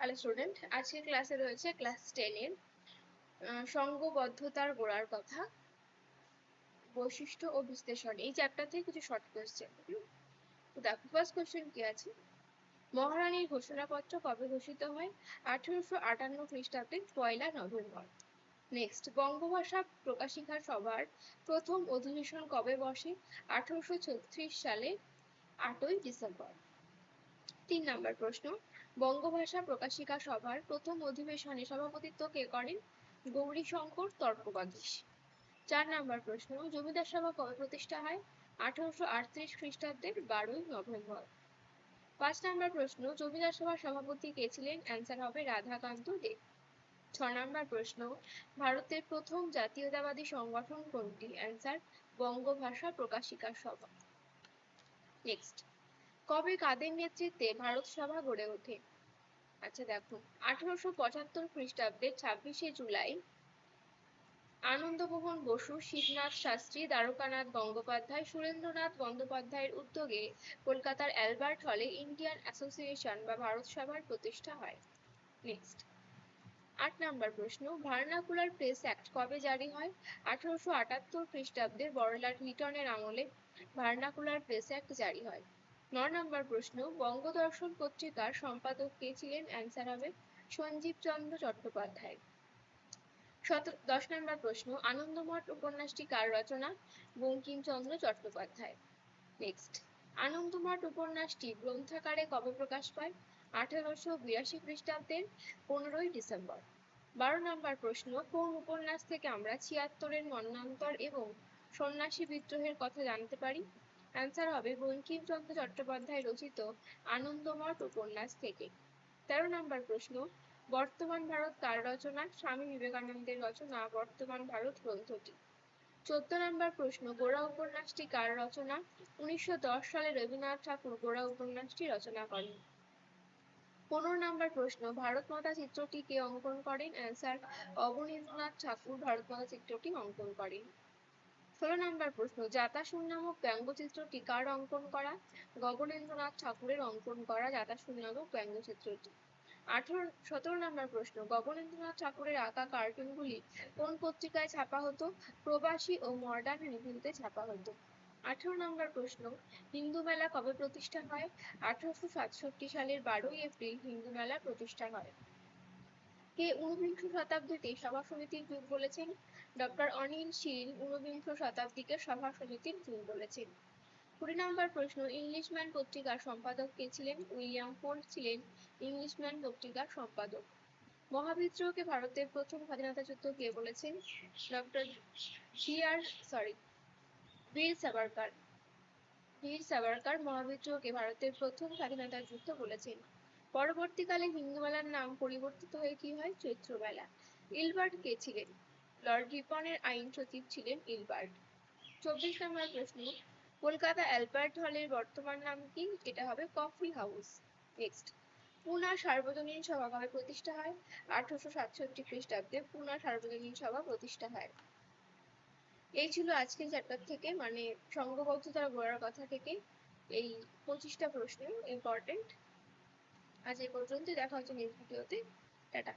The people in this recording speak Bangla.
হ্যালো স্টুডেন্ট আজকের ক্লাসে রয়েছে ক্লাস টেনের সঙ্গবদ্ধতার গোড়ার কথা, বৈশিষ্ট্য ও বিশ্লেষণ, এই চ্যাপ্টার থেকে কিছু শর্ট কোয়েশ্চেন দেখো ফার্স্ট কোয়েশ্চেন কি আছে? মহারানীর ঘোষণাপত্র কবে ঘোষিত হয়? আঠারোশো আটান্ন খ্রিস্টাব্দে পয়লা নভেম্বর। নেক্সট বঙ্গভাষা প্রকাশিকা সভার প্রথম অধিবেশন কবে বসে? আঠারোশো ছত্রিশ সালে, আটই ডিসেম্বর। তিন নম্বর প্রশ্ন। বঙ্গভাষা প্রকাশিকা সভার প্রথম অধিবেশনে সভাপতিত্ব কে করেন? গৌরীশঙ্কর তর্কবাগীশ চার নম্বর প্রশ্ন, জমিদার সভা কবে প্রতিষ্ঠা হয়? আঠারোশো আটত্রিশ খ্রিস্টাব্দের বারোই নভেম্বর। পাঁচ নম্বর প্রশ্ন, জমিদার সভার সভাপতি কে ছিলেন? অ্যান্সার হবে রাধাকান্ত দেব ছ নম্বর প্রশ্ন, ভারতের প্রথম জাতীয়তাবাদী সংগঠন কোনটি? অ্যান্সার বঙ্গভাষা প্রকাশিকা সভা। নেক্সট কবে কাদের নেতৃত্বে ভারত সভা গড়ে ওঠে? আচ্ছা দেখো, আঠারোশো পঁচাত্তর খ্রিস্টাব্দের ছাব্বিশে জুলাই আনন্দমোহন বসু, শিবনাথ শাস্ত্রী, দ্বারকানাথ গঙ্গোপাধ্যায়, সুরেন্দ্রনাথ বন্দ্যোপাধ্যায়ের উদ্যোগে কলকাতার অ্যালবার্ট হলে ইন্ডিয়ান অ্যাসোসিয়েশন বা ভারত সভার প্রতিষ্ঠা হয়। নেক্সট আট নম্বর প্রশ্ন, ভার্নাকুলার প্রেস অ্যাক্ট কবে জারি হয়? আঠারোশো আটাত্তর খ্রিস্টাব্দে বড়লাট লিটনের আমলে ভার্নাকুলার প্রেস অ্যাক্ট জারি হয়। ন নম্বর প্রশ্ন, বঙ্গদর্শন পত্রিকার সম্পাদক কে ছিলেন অ্যান্সার হবে সঞ্জীব চন্দ্র চট্টোপাধ্যায়। দশ নম্বর প্রশ্ন, আনন্দমঠ উপন্যাসটি কার রচনা? বঙ্কিমচন্দ্র চট্টোপাধ্যায়। নেক্সট আনন্দমঠ উপন্যাসটি গ্রন্থাকারে কবে প্রকাশ পায়? আঠারোশো বিরাশি খ্রিস্টাব্দের পনেরোই ডিসেম্বর। বারো নম্বর প্রশ্ন, কোন উপন্যাস থেকে আমরা ছিয়াত্তরের মন্নান্তর এবং সন্ন্যাসী বিদ্রোহের কথা জানতে পারি? অ্যান্সার হবে বঙ্কিমচন্দ্র চট্টোপাধ্যায় রচিত আনন্দমঠ উপন্যাস থেকে। তেরো নম্বর প্রশ্ন, বর্তমান ভারত কার রচনা? স্বামী বিবেকানন্দের রচনা, বর্তমান ভারত গ্রন্থটি। চোদ্দ নম্বর প্রশ্ন, গোড়া উপন্যাসটি কার রচনা? উনিশশো দশ সালে রবীন্দ্রনাথ ঠাকুর গোড়া উপন্যাসটি রচনা করেন। পনেরো নম্বর প্রশ্ন, ভারত মাতা চিত্রটি কে অঙ্কন করেন? অ্যান্সার অবনীন্দ্রনাথ ঠাকুর ভারত মাতা চিত্রটি অঙ্কন করেন। ষোলো নম্বর প্রশ্ন জাতাসুর নামক ব্যঙ্গচিত্রটি কার অঙ্কন করা? গগনেন্দ্রনাথ ঠাকুরের অঙ্কন করা জাতাসুর নামক ব্যঙ্গচিত্রটি। আঠারো, সতেরো নম্বর প্রশ্ন, গগনেন্দ্রনাথ ঠাকুরের আঁকা কার্টুনগুলি কোন পত্রিকায় ছাপা হতো? প্রবাসী ও মডার্ন রিভিউতে ছাপা হতো। আঠারো নম্বর প্রশ্ন, হিন্দু মেলা কবে প্রতিষ্ঠা হয়? আঠারোশো সাতষট্টি সালের বারোই এপ্রিল হিন্দু মেলা প্রতিষ্ঠা হয়। কে ঊনবিংশ শতাব্দীতে সভা সমিতির যুগ বলেছেন? ডক্টর অনিল শীল ঊনবিংশ শতাব্দীকে সভা সমিতির যুগ বলেছেন। কুড়ি নম্বর প্রশ্ন, ইংলিশম্যান পত্রিকার সম্পাদক কে ছিলেন? উইলিয়াম ফোর্ড ছিলেন ইংলিশম্যান পত্রিকার সম্পাদক। মহাবিদ্রোহকে ভারতের প্রথম স্বাধীনতা যুদ্ধ কে বলেছেন? ডক্টর জি আর, সরি বীর সাভারকার। বীর সাভারকার মহাবিদ্রোহকে ভারতের প্রথম স্বাধীনতা যুদ্ধ বলেছেন। পরবর্তীকালে হিন্দু মেলার নাম পরিবর্তিত হয়ে কি হয়? চৈত্র মেলা ইলবার্ট কে ছিলেন? লর্ড রিপনের আইন সচিব ছিলেন ইলবার্ট। চব্বিশ নম্বর প্রশ্ন। কলকাতা অ্যালবার্ট হলের বর্তমান নাম কি? এটা হবে কফি হাউস। নেক্সট। পুনা সার্বজনীন সভা কবে প্রতিষ্ঠা হয়? আঠারোশো সাতষট্টি খ্রিস্টাব্দে পুনা সার্বজনীন সভা প্রতিষ্ঠা হয়। এই ছিল আজকের চ্যাপ্টার থেকে। মানে সংঘবদ্ধতার গোড়ার কথা থেকে। এই পঁচিশটা প্রশ্ন ইম্পর্টেন্ট আজ এই পর্যন্তই। দেখা হচ্ছে নেক্সট ভিডিওতে টাটা।